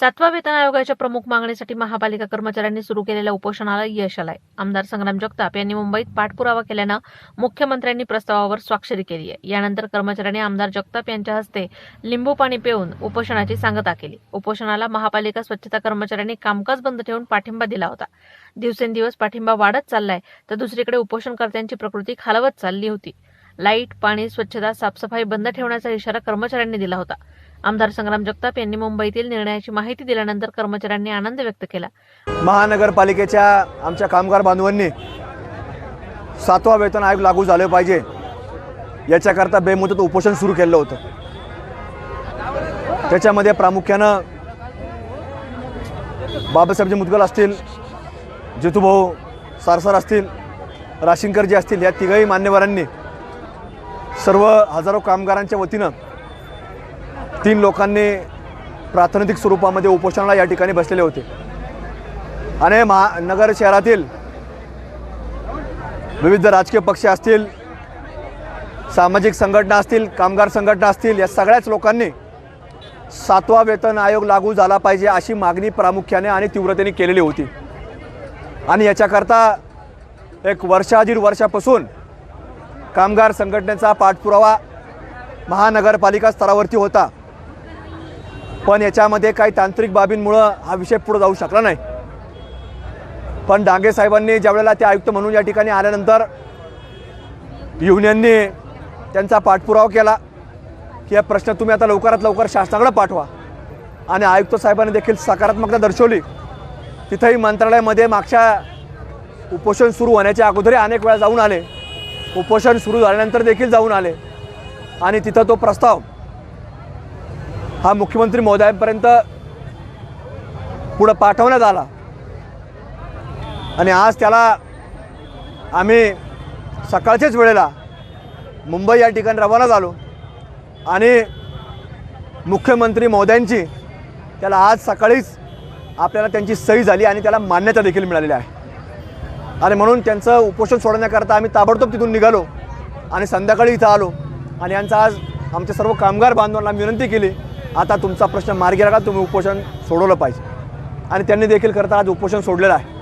सातवा वेतन आयोगाच्या प्रमुख मागणीसाठी महापालिका कर्मचाऱ्यांनी सुरू केलेल्या उपोषणाला यश आलंय. आमदार संग्राम जगताप यांनी मुंबईत पाठपुरावा केल्यानं मुख्यमंत्र्यांनी प्रस्तावावर स्वाक्षरी केली आहे. यानंतर कर्मचाऱ्यांनी आमदार जगताप यांच्या हस्ते लिंबू पाणी पिऊन उपोषणाची सांगता केली. उपोषणाला महापालिका स्वच्छता कर्मचाऱ्यांनी कामकाज बंद ठेवून पाठिंबा दिला होता. दिवसेंदिवस पाठिंबा वाढत चाललाय तर दुसरीकडे उपोषणकर्त्यांची प्रकृती खालवत चालली होती. लाइट पाणी स्वच्छता साफसफाई बंद ठेवण्याचा इशारा कर्मचाऱ्यांनी दिला होता. आमदार संग्राम जगताप यांनी मुंबईतील निर्णयाची माहिती दिल्यानंतर कर्मचाऱ्यांनी आनंद व्यक्त केला. महानगरपालिकेच्या आमच्या कामगार बांधवांनी सातवा वेतन आयोग लागू झालं पाहिजे. याच्याकरता बेमुदत उपोषण सुरू केलं होतं. त्याच्यामध्ये प्रामुख्यानं बाबासाहेबजी मुदगल असतील जितूभाऊ सारसार असतील राशिंकरजी असतील या तिघही मान्यवरांनी सर्व हजारो कामगारांच्या वतीनं तीन लोकांनी प्राथमिक स्वरूपामध्ये उपोषणाला या ठिकाणी बसलेले होते. आणि महा नगर शहरातील विविध राजकीय पक्ष असतील सामाजिक संघटना असतील कामगार संघटना असतील या सगळ्याच लोकांनी सातवा वेतन आयोग लागू झाला पाहिजे अशी मागणी प्रामुख्याने आणि तीव्रतेने केलेली होती. आणि याच्याकरता एक वर्षाधीर वर्षापासून कामगार संघटनेचा पाठपुरावा महानगरपालिका स्तरावरती होता. पण याच्यामध्ये काही तांत्रिक बाबींमुळं हा विषय पुढे जाऊ शकला नाही. पण डांगे साहेबांनी ज्यावेळेला ते आयुक्त म्हणून या ठिकाणी आल्यानंतर युनियननी त्यांचा पाठपुरावा केला की हा प्रश्न तुम्ही आता लवकरात लवकर शासनाकडे पाठवा. आणि आयुक्त साहेबांनी देखील सकारात्मकता दर्शवली. तिथंही मंत्रालयामध्ये मागच्या उपोषण सुरू होण्याच्या अगोदरही अनेक वेळा जाऊन आले. उपोषण सुरू झाल्यानंतर देखील जाऊन आले. आणि तिथं तो प्रस्ताव हा मुख्यमंत्री महोदयांपर्यंत पुढं पाठवण्यात आला. आणि आज त्याला आम्ही सकाळच्याच वेळेला मुंबई या ठिकाणी रवाना झालो. आणि मुख्यमंत्री महोदयांची त्याला आज सकाळीच आपल्याला त्यांची सही झाली आणि त्याला मान्यता देखील मिळालेली आहे. आणि म्हणून त्यांचं उपोषण सोडण्याकरता आम्ही ताबडतोब तिथून निघालो आणि संध्याकाळी इथं आलो. आणि यांचा आज आमच्या सर्व कामगार बांधवांना विनंती केली आता तुमचा प्रश्न मार्गी लागला तुम्ही उपोषण सोडवलं पाहिजे. आणि त्यांनी देखील करता आज उपोषण सोडलेलं आहे.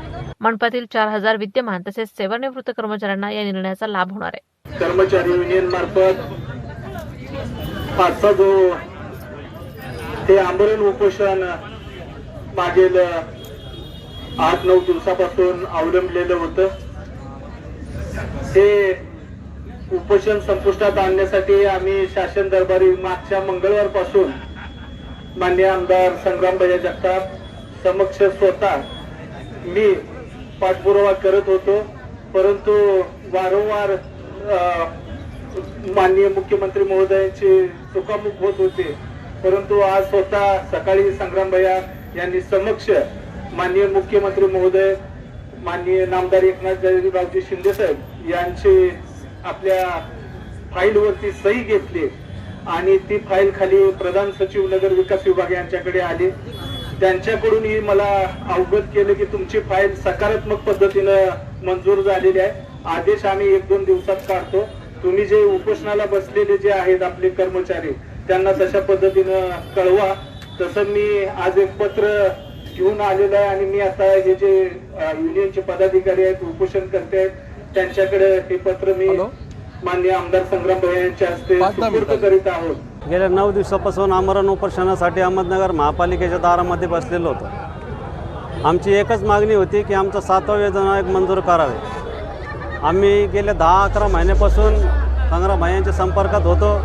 मनपातील चार हजार विद्यमान तसेच सेवानिवृत्त कर्मचाऱ्यांना या निर्णयाचा लाभ होणार आहे. कर्मचारी युनियन मार्फत आजचा जो हे आंदोलन उपोषण मागील आठ नऊ दिवसापासून अवलंबलेलं होतं हे उपोषण संपुष्टात आणण्यासाठी आम्ही शासन दरबारी मागच्या मंगळवारपासून मान्य आमदार संग्रामबाई जगताप समक्ष स्वतः मी पाठपुरावा करत होतो परंतु वारंवार माननीय मुख्यमंत्री महोदयांचे चुकामुख होत होते. परंतु आज स्वतः सकाळी संग्रामभैया यांनी समक्ष माननीय मुख्यमंत्री महोदय माननीय नामदार एकनाथ रावजी शिंदे साहेब यांचे आपल्या फाईलवरती सही घेतली. आणि ती फाईल खाली प्रधान सचिव नगर विकास विभाग यांच्याकडे आली. त्यांच्याकडूनही मला अवगत केलं की तुमची फाईल सकारात्मक पद्धतीनं मंजूर झालेली आहे. आदेश आम्ही एक दोन दिवसात काढतो. तुम्ही जे उपोषणाला बसलेले जे आहेत आपले कर्मचारी त्यांना तशा पद्धतीनं कळवा. तसं मी आज एक पत्र घेऊन आलेलं आहे आणि मी आता हे जे युनियनचे पदाधिकारी आहेत उपोषण करते आहेत त्यांच्याकडे हे पत्र मी मान्य आमदार संग्राम भैया यांच्या हस्ते करीत आहोत. गेल्या नऊ दिवसापासून आमरण उपोषणासाठी अहमदनगर महापालिकेच्या दारामध्ये बसलेलो होतो. आमची एकच मागणी होती की आमचं सातवा वेतन आयोग मंजूर करावे. आम्ही गेल्या दहा अकरा महिन्यापासून संग्राम भाईंच्या संपर्कात होतो.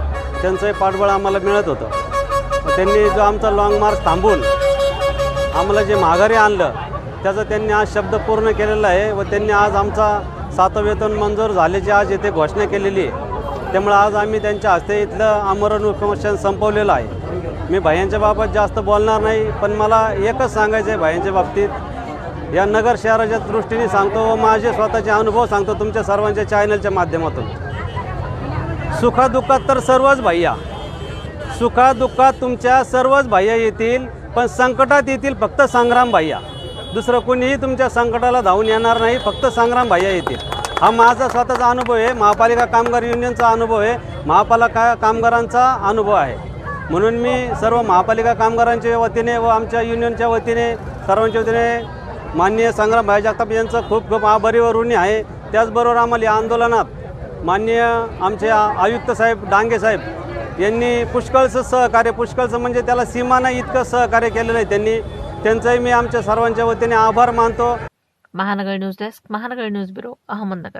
त्यांचंही पाठबळ आम्हाला मिळत होतं. त्यांनी जो आमचा लाँग मार्च थांबून आम्हाला जे माघारी आणलं त्याचा त्यांनी आज शब्द पूर्ण केलेला आहे व त्यांनी आज आमचा सातवं वेतन मंजूर झाल्याची आज येथे घोषणा केलेली आहे. त्यामुळे आज आम्ही त्यांच्या हस्ते इथलं आमरण उपोषण संपवलेलं आहे. मी भायांच्या बाबत जास्त बोलणार नाही पण मला एकच सांगायचं आहे भायांच्या बाबतीत. या नगर शहराच्या दृष्टीने सांगतो व माझे स्वतःचे अनुभव सांगतो तुमच्या सर्वांच्या चॅनलच्या माध्यमातून. सुखादुःखात तर सर्वच भैया. सुखादुःखात तुमच्या सर्वच भैया येतील पण संकटात येतील फक्त संग्राम भैया. दुसरं कोणीही तुमच्या संकटाला धावून येणार नाही. फक्त संग्राम भाय्या येतील हा माझा स्वतःचा अनुभव आहे. महापालिका कामगार युनियनचा अनुभव आहे. महापालिका कामगारांचा अनुभव आहे. म्हणून मी सर्व महापालिका कामगारांच्या वतीने व आमच्या युनियनच्या वतीने सर्वांच्या वतीने माननीय संग्राम भाई जगताप यांचं खूप खूप आभारी व ऋणी आहे. त्याचबरोबर आम्हाला या आंदोलनात माननीय आमचे आयुक्त साहेब डांगे साहेब यांनी पुष्कळचं सहकार्य पुष्कळचं म्हणजे त्याला सीमा नाही इतकं सहकार्य केलेलं आहे त्यांनी. त्यांचंही मी आमच्या सर्वांच्या वतीने आभार मानतो. Mahanagar news desk Mahanagar news bureau Ahmednagar.